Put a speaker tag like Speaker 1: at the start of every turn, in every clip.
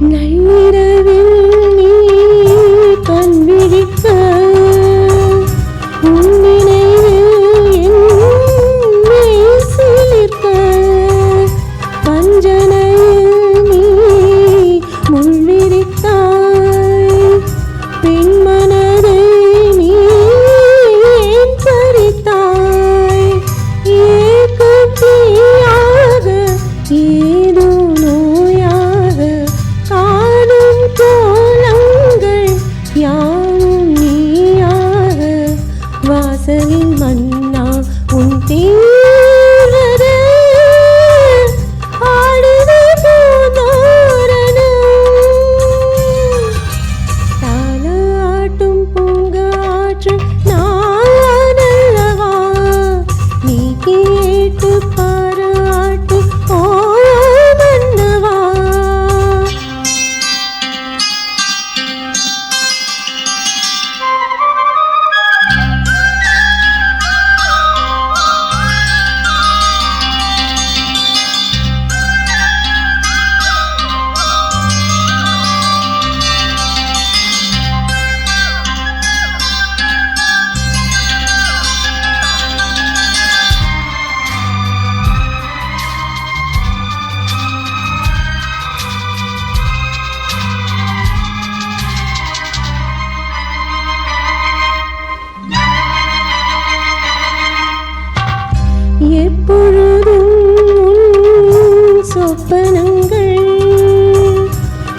Speaker 1: ngày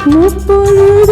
Speaker 1: 我不语。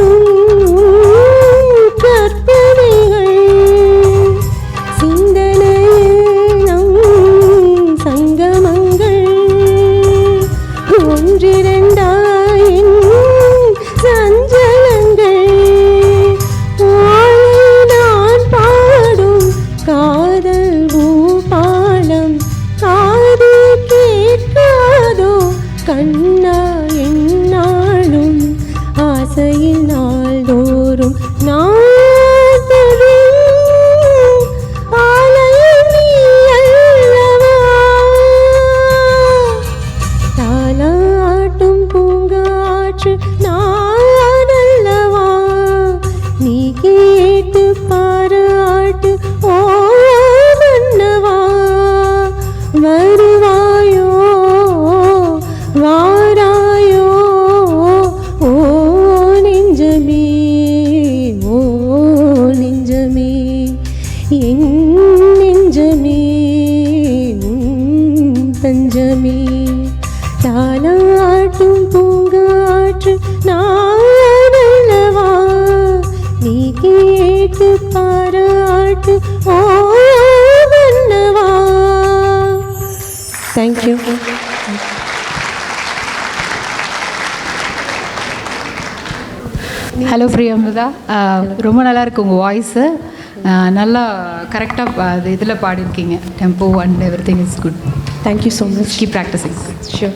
Speaker 1: தானாட்டும் பூங்காற்று நானல்லவா நீ கேட்டு பாராட்டு ஓ மன்னவா தேங்க்யூ
Speaker 2: ஹலோ பிரியம்பதா ரொம்ப நல்லா இருக்கு உங்கள் வாய்ஸு நல்லா கரெக்டாக அது இதில் பாடியிருக்கீங்க tempo and everything is good
Speaker 1: thank you so much
Speaker 2: keep practising
Speaker 1: sure